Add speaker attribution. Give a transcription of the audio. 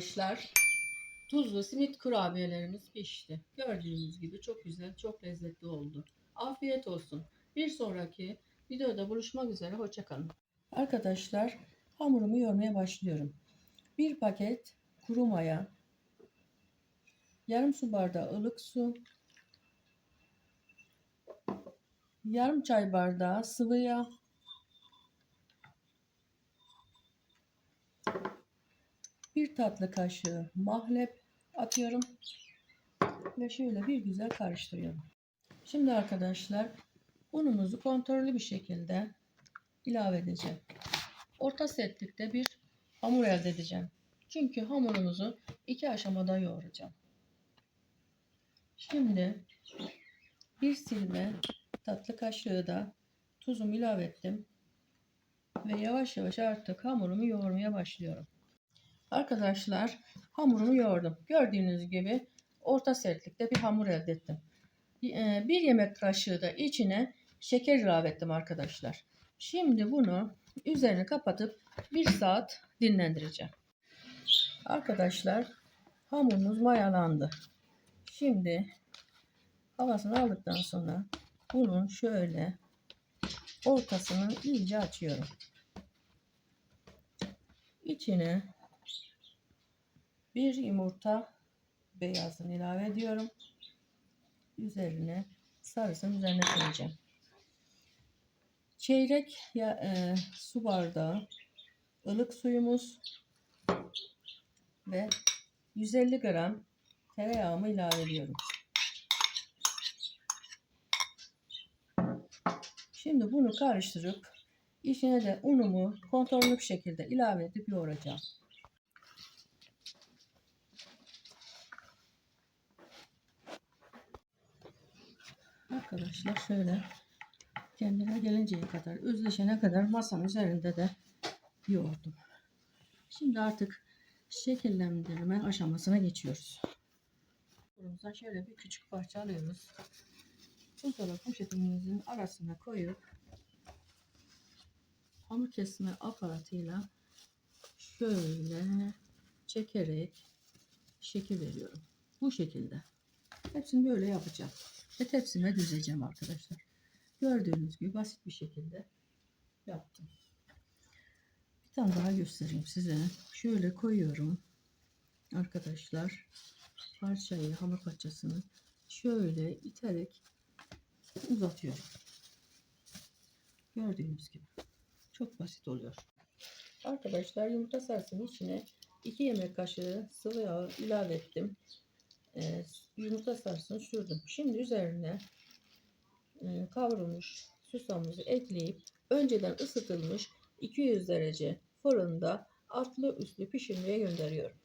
Speaker 1: Arkadaşlar tuzlu simit kurabiyelerimiz pişti. Gördüğünüz gibi çok güzel, çok lezzetli oldu. Afiyet olsun. Bir sonraki videoda buluşmak üzere. Hoşçakalın. Arkadaşlar hamurumu yoğurmaya başlıyorum. Bir paket kuru maya, yarım su bardağı ılık su, yarım çay bardağı sıvı yağ, bir tatlı kaşığı mahlep atıyorum ve şöyle bir güzel karıştırıyorum. Şimdi arkadaşlar unumuzu kontrollü bir şekilde ilave edeceğim. Orta sertlikte bir hamur elde edeceğim. Çünkü hamurumuzu iki aşamada yoğuracağım. Şimdi bir silme tatlı kaşığı da tuzumu ilave ettim. Ve yavaş yavaş artık hamurumu yoğurmaya başlıyorum. Arkadaşlar hamurumu yoğurdum. Gördüğünüz gibi orta sertlikte bir hamur elde ettim. Ee, Bir yemek kaşığı da içine şeker ilave ettim arkadaşlar. Şimdi bunu üzerini kapatıp bir saat dinlendireceğim. Arkadaşlar hamurumuz mayalandı. Şimdi havasını aldıktan sonra bunun şöyle ortasını iyice açıyorum. İçine bir yumurta beyazını ilave ediyorum. Üzerine sarısını üzerine koyacağım. Çeyrek ya, e, su bardağı ılık suyumuz ve 150 gram tereyağımı ilave ediyorum. Şimdi bunu karıştırıp içine de unumu kontrollü bir şekilde ilave edip yoğuracağım. Arkadaşlar şöyle kendine gelinceye kadar, özleşene kadar masanın üzerinde de yoğurdum. Şimdi artık şekillendirme aşamasına geçiyoruz. Burumuza şöyle bir küçük parça alıyoruz. Buzdolabı poşetimizin arasına koyup hamur kesme aparatıyla şöyle çekerek şekil veriyorum. Bu şekilde. Hepsini böyle yapacağım. Ve tepsime düzeceğim arkadaşlar. Gördüğünüz gibi basit bir şekilde yaptım. Bir tane daha göstereyim size. Şöyle koyuyorum. Arkadaşlar parçayı, hamur parçasını şöyle iterek uzatıyorum. Gördüğünüz gibi. Çok basit oluyor. Arkadaşlar yumurta sarısının içine 2 yemek kaşığı sıvı yağ ilave ettim. Ee, yumurta sarısını sürdüm. Şimdi üzerine e, kavrulmuş susamımızı ekleyip önceden ısıtılmış 200 derece fırında altlı üstlü pişirmeye gönderiyorum.